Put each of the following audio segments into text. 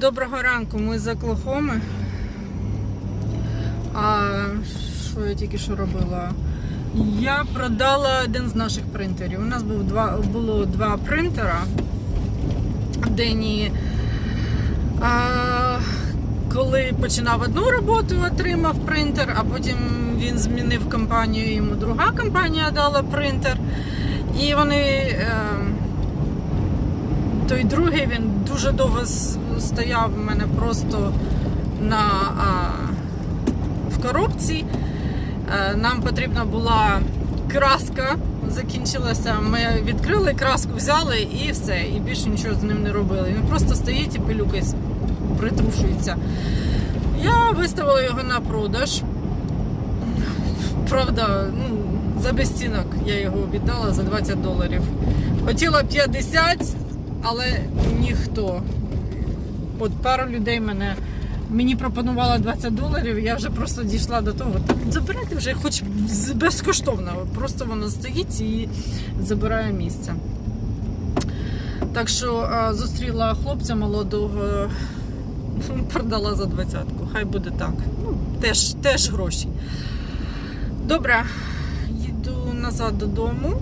Доброго ранку, ми з Оклахоми. А що я тільки що робила? Я продала один з наших принтерів. У нас був два, було два принтера. Дені, а, коли починав одну роботу, отримав принтер, а потім він змінив компанію, йому друга компанія дала принтер. І вони. Е, той другий він дуже довго стояв у мене просто на, а, в коробці. Е, Нам потрібна була краска, закінчилася. Ми відкрили краску, взяли і все. І більше нічого з ним не робили. Він просто стоїть і пилюкою притрушується. Я виставила його на продаж. Правда, ну, за безцінок я його віддала за 20 доларів. Хотіла 50, але ніхто. От пару людей мене мені пропонувало 20 доларів, я вже просто дійшла до того. Так забирайте вже хоч безкоштовно. Просто воно стоїть і забирає місце. Так що зустріла хлопця молодого, продала за двадцятку. Хай буде так. Ну, теж, теж гроші. Добре, їду назад додому.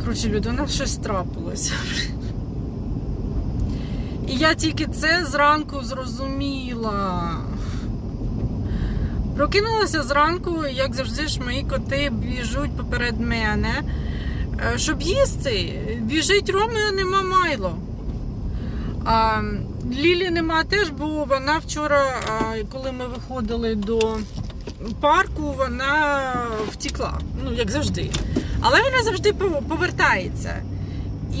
Коротше, люди, у щось трапилося. І я тільки це зранку зрозуміла. Прокинулася зранку, як завжди ж мої коти біжуть поперед мене. Е, Щоб їсти, біжить Ромео, нема Майло. А, Лілі нема теж, бо вона вчора, коли ми виходили до парку, вона втікла. Ну, як завжди. Але вона завжди повертається.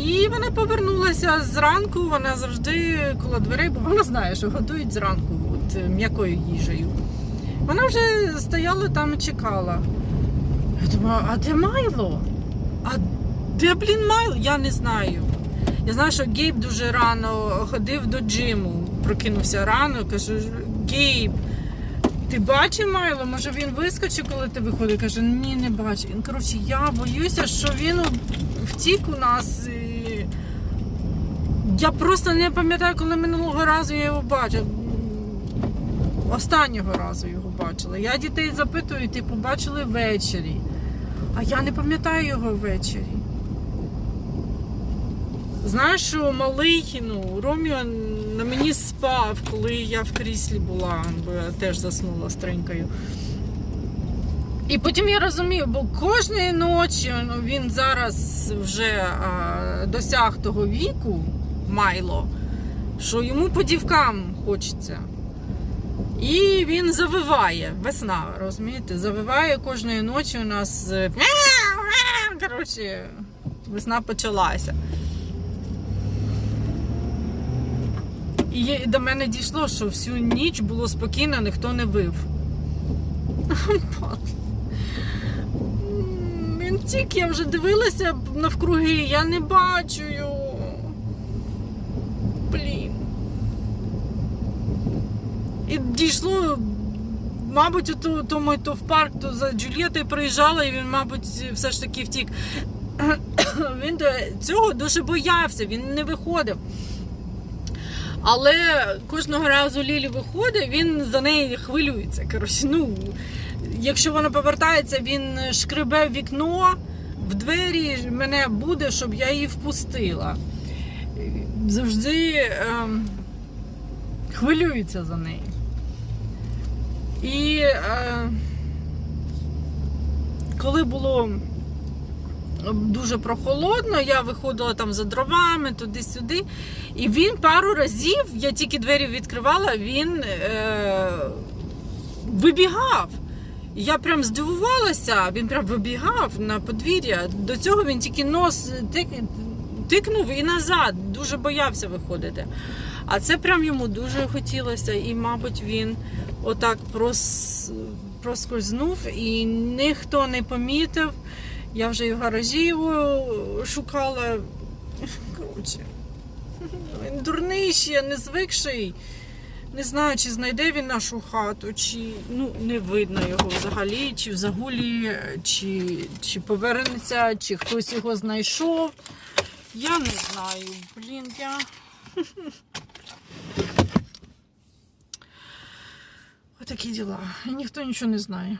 І вона повернулася зранку, вона завжди коло дверей, бо вона знає, що готують зранку от, е, м'якою їжею. Вона вже стояла там і чекала. Я думаю, а де Майло? А де, блін, Майло? Я не знаю. Я знаю, що Гейб дуже рано ходив до джиму, прокинувся рано, каже, Гейб, ти бачив Майло? Може він вискочив, коли ти виходив? Каже, ні, не бачив. Коротше, я боюся, що він втік у нас. Я просто не пам'ятаю, коли минулого разу я його бачив. Останнього разу його бачила. Я дітей запитую, типу, бачили ввечері. А я не пам'ятаю його ввечері. Знаєш, що малий, ну, Роміо на мені спав, коли я в кріслі була, бо я теж заснула стренькою. І потім я розумію, бо кожної ночі ну, він зараз вже а, досяг того віку, Майло, що йому по дівкам хочеться. І він завиває, весна, розумієте? Завиває кожної ночі у нас. е, Коротше, весна почалася. І до мене дійшло, що всю ніч було спокійно, ніхто не вив. Він тік, я вже дивилася навкруги, я не бачу його. Блін. І дійшло, мабуть, то, то ми то в парк, то за Джульєтою приїжджала, і він, мабуть, все ж таки втік. Він цього дуже боявся, він не виходив. Але кожного разу Лілі виходить, він за неї хвилюється. Коротше, ну, якщо вона повертається, він шкребе вікно, в двері мене буде, щоб я її впустила. Завжди ем, хвилюється за неї. І е, коли було дуже прохолодно, я виходила там за дровами, туди-сюди. І він пару разів, я тільки двері відкривала, він е, вибігав. Я прям здивувалася, він прям вибігав на подвір'я. До цього він тільки нос тик, тикнув і назад, дуже боявся виходити. А це прям йому дуже хотілося, і, мабуть, він отак прос, проскользнув і ніхто не помітив. Я вже і в гаражі його шукала. Коротше, він дурний ще, не звикший. Не знаю, чи знайде він нашу хату, чи ну, не видно його взагалі, чи в загулі, чи, чи повернеться, чи хтось його знайшов. Я не знаю, блін, я. Отакі діла. І ніхто нічого не знає.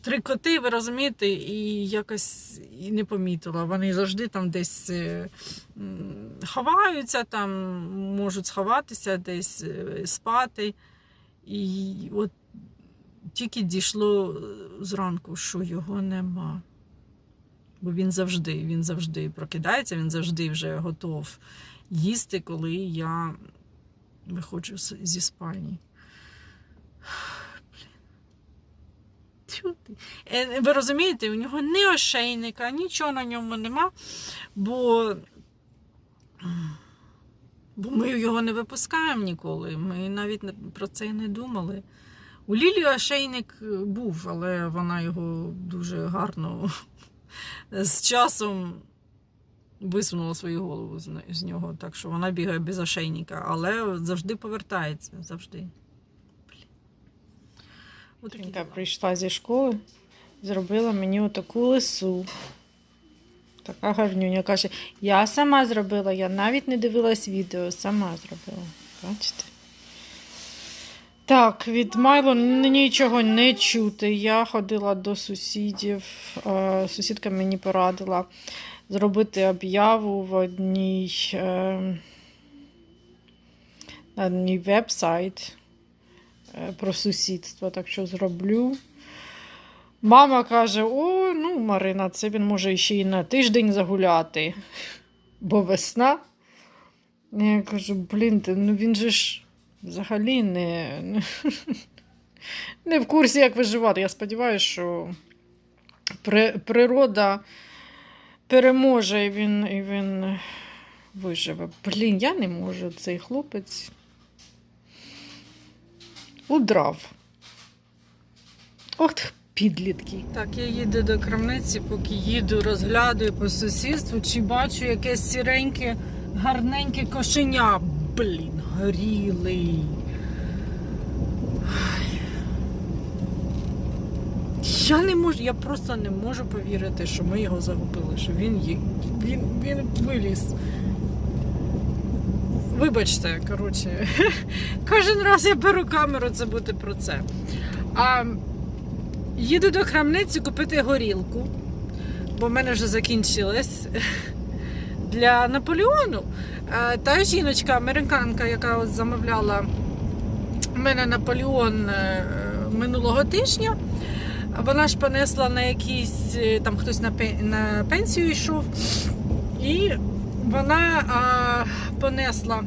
Три коти, ви розумієте, і якось і не помітила. Вони завжди там десь е, ховаються, там можуть сховатися, десь е, спати. І от тільки дійшло е, зранку, що його нема. Бо він завжди, він завжди прокидається, він завжди вже готов їсти, коли я виходжу зі спальні. Блін. Е, Ви розумієте, у нього ні ошейника, нічого на ньому нема, бо, бо ми його не випускаємо ніколи. Ми навіть про це й не думали. У Лілі ошейник був, але вона його дуже гарно з часом висунула свою голову з нього, так що вона бігає без ошейника, але завжди повертається. Завжди. Жінка діла. прийшла зі школи, зробила мені отаку лису. Така гарнюня. Каже, я сама зробила, я навіть не дивилась відео, сама зробила. Бачите? Так, від Майло нічого не чути. Я ходила до сусідів. Сусідка мені порадила зробити об'яву в одній, е, на одній веб-сайт про сусідство, так що зроблю. Мама каже: о, ну, Марина, це він може ще й на тиждень загуляти, бо весна. Я кажу, блін, ну він же ж взагалі не, не в курсі, як виживати. Я сподіваюся, що при, природа переможе і він, і він виживе. Блін, я не можу, цей хлопець удрав. Ох, підлітки. Так, я їду до крамниці, поки їду, розглядаю по сусідству, чи бачу якесь сіреньке, гарненьке кошеня. Блін, горілий. Я не можу, я просто не можу повірити, що ми його загубили, що він, він, він виліз. Вибачте, коротше, кожен раз я беру камеру, буде про це. А Їду до крамниці купити горілку, бо в мене вже закінчилась для Наполеону. Та жіночка, американка, яка от замовляла в мене Наполеон е, минулого тижня, вона ж понесла на якийсь, е, там хтось на пенсію йшов, і вона а, понесла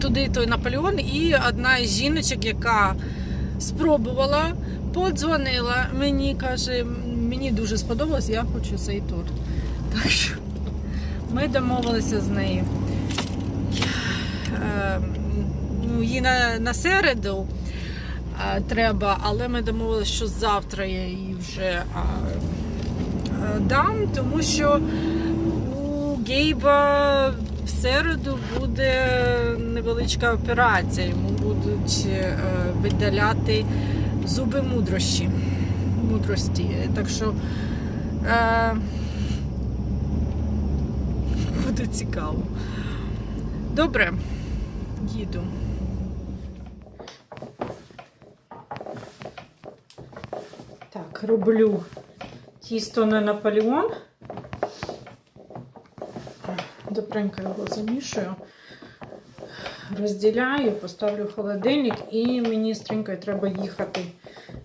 туди той Наполеон, і одна із жіночок, яка спробувала, подзвонила мені, каже, мені дуже сподобалось, я хочу цей торт. Так що ми домовилися з нею. Е, ну, їй на, на середу е, треба, але ми домовилися, що завтра я її вже е, е, дам, тому що Гейба в середу буде невеличка операція. Йому будуть е, видаляти зуби мудрощі. Мудрості. Так що е, буде цікаво. Добре, їду. Так, роблю тісто на Наполеон. Добренько його замішую. Розділяю, поставлю в холодильник і мені стрінько треба їхати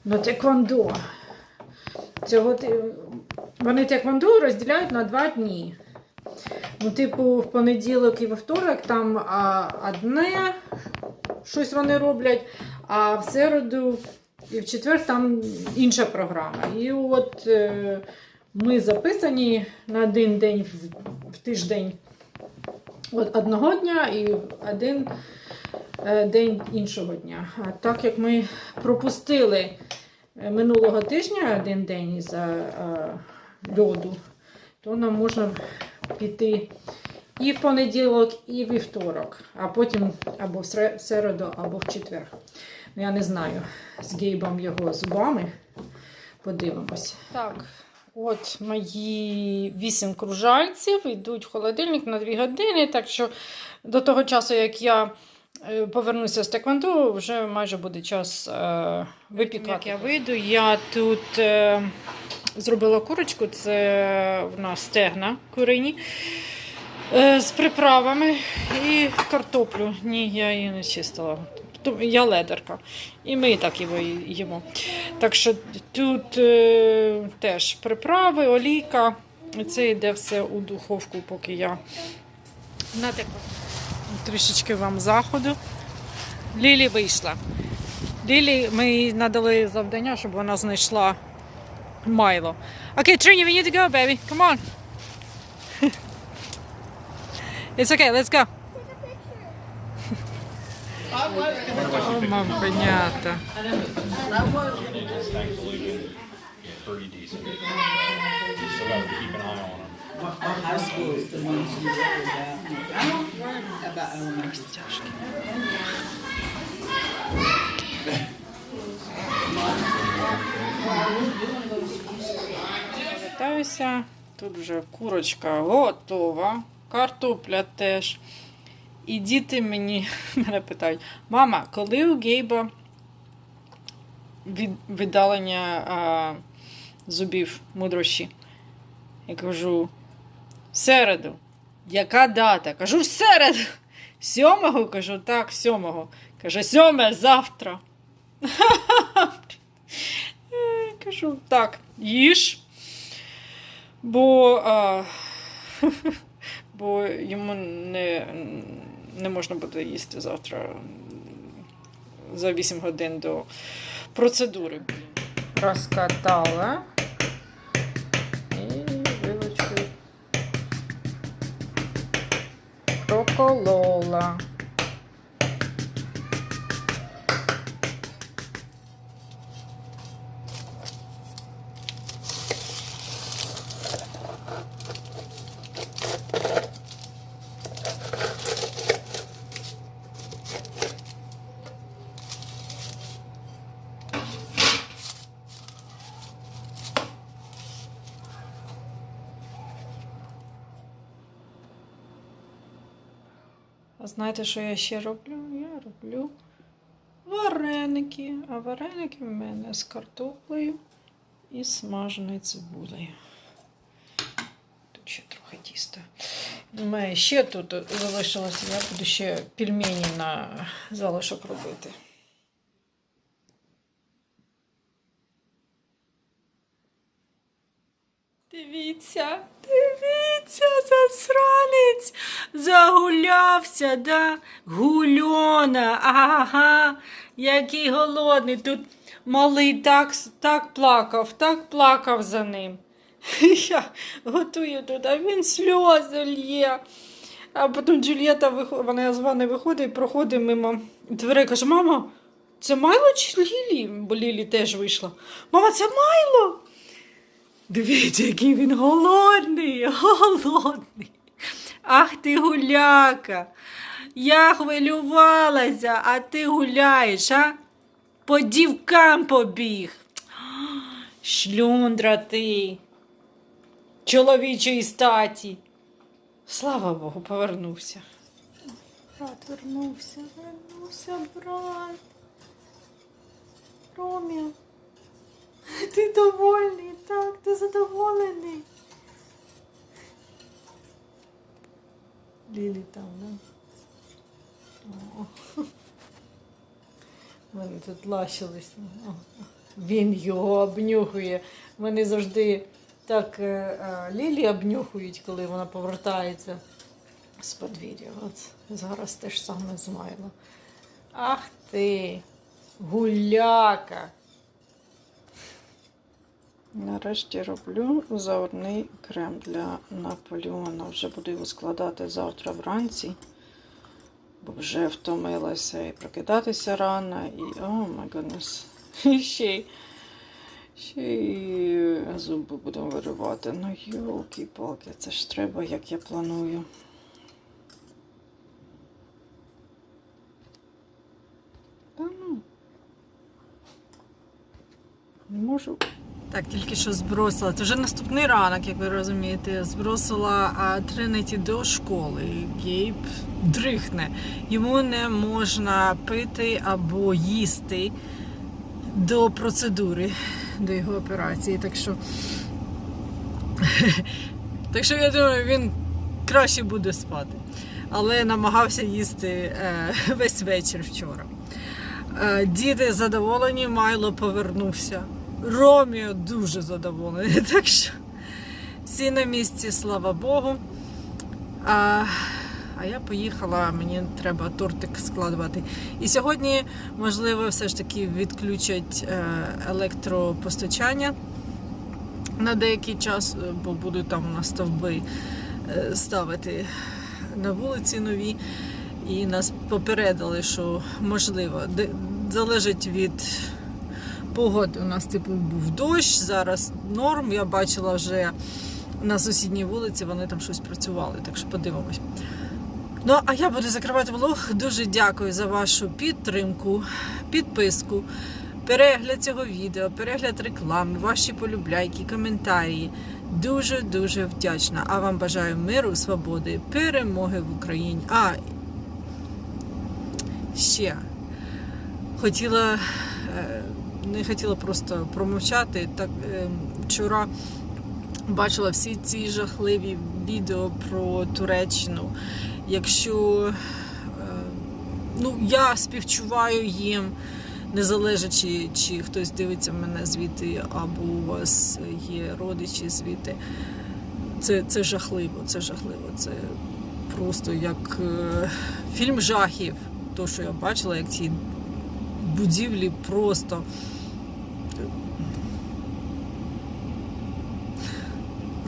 на Теквондо. Цього вони Теквондо розділяють на два дні. Ну, типу, в понеділок і вівторок там а, одне щось вони роблять, а в середу і в четвер там інша програма. І от е, ми записані на один день в, в тиждень одного дня і один е, день іншого дня. А так як ми пропустили е, минулого тижня один день із-за е, льоду, то нам можна піти і в понеділок, і вівторок, а потім або в середу, або в четвер. Ну, я не знаю з Гейбом його зубами. Подивимось. Так, От мої вісім кружальців йдуть в холодильник на 2 години. Так що до того часу, як я е, повернуся з Текванду, вже майже буде час е, випікати. Як я вийду, я тут е, зробила курочку, це в нас стегна курині. е, З приправами і картоплю. Ні, я її не чистила. Ту- Я ледерка. І ми і так його їмо. Так що тут е, теж приправи, олійка. Це йде все у духовку, поки я натекла. Трішечки вам заходу. Лілі вийшла. Лілі, ми їй надали завдання, щоб вона знайшла Майло. Окей, Trini, we need to go, baby. Come on. It's okay, let's go. О, мавпенята. pretty decent. You still gotta keep an eye on them. High school is the ones you worry about. I don't worry about elementary. Вітаюся. Тут вже курочка готова, картопля теж. І діти мені мене питають: мама, коли у Гейба від, видалення а, зубів мудрощі? Я кажу, в середу. Яка дата? Кажу, в середу. Сьомого? Кажу, так, сьомого. Каже, сьоме завтра. Кажу, так, їж. Бо, а, бо йому не, не можна буде їсти завтра за 8 годин до процедури. Розкатала. І вилочкою проколола. Знаєте, що я ще роблю? Я роблю вареники. А вареники в мене з картоплею і смаженою цибулею. Тут ще трохи тіста. Мене ще тут залишилося, я буду ще пельмені на залишок робити. Дивіться, дивіться, засранець. Загулявся, да? Гульона. Ага, який голодний. Тут малий так, так плакав, так плакав за ним. Я готую тут, а він сльози лє. А потім Джульєта вона з ванни виходить і проходить мимо дверей. Каже, мама, це Майло чи Лілі? Бо Лілі теж вийшла. Мама, це Майло. Дивіться, який він голодний, голодний. Ах ти гуляка. Я хвилювалася, а ти гуляєш, а? По дівкам побіг. Шлюндра ти. Чоловічої статі. Слава Богу, повернувся. Брат вернувся, вернувся, брат. Ромі. Ти довольний, так, ти задоволений. Лілі там, да? О. Вони тут лащились. Він його обнюхує. Вони завжди так е, е, Лілі обнюхують, коли вона повертається з подвір'я. От зараз те ж саме з Майло. Ах ти, гуляка! Нарешті роблю заводний крем для Наполеона. Вже буду його складати завтра вранці, бо вже втомилася і прокидатися рано, і о май годнес. І ще ще й зуби будемо виривати. Ну, йолки-палки, це ж треба, як я планую. Та ну. Не можу Так, тільки що збросила. Це вже наступний ранок, як ви розумієте. Збросила а, до школи. Гейб дрихне. Йому не можна пити або їсти до процедури, до його операції. Так що, так що я думаю, він краще буде спати. Але намагався їсти е, весь вечір вчора. Е, Діти задоволені, Майло повернувся. Роміо дуже задоволений. Так що всі на місці, слава Богу. А, а я поїхала, мені треба тортик складувати. І сьогодні, можливо, все ж таки відключать е, електропостачання на деякий час, е, бо будуть там на стовби е, ставити на вулиці нові. І нас попередили, що можливо, де- залежить від погоди. У нас типу був дощ, зараз норм. Я бачила вже на сусідній вулиці, вони там щось працювали, так що подивимось. Ну, а я буду закривати влог. Дуже дякую за вашу підтримку, підписку, перегляд цього відео, перегляд реклами, ваші полюбляйки, коментарі. Дуже-дуже вдячна. А вам бажаю миру, свободи, перемоги в Україні. А ще хотіла, е, не хотіла просто промовчати. Так е, вчора бачила всі ці жахливі відео про Туреччину. Якщо е, ну, я співчуваю їм, не залежачи, чи хтось дивиться мене звідти, або у вас є родичі звідти. Це, це жахливо, це жахливо. Це просто як е, фільм жахів. То, що я бачила, як ці будівлі просто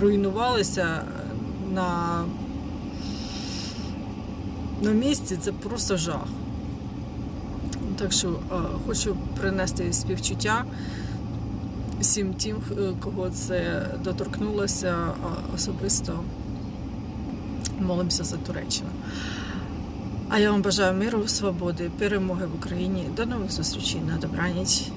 руйнувалися на, на місці, це просто жах. Так що е, хочу принести співчуття всім тим, е, кого це доторкнулося а особисто. Молимося за Туреччину. А я вам бажаю миру, свободи, перемоги в Україні. До нових зустрічей на добраніч.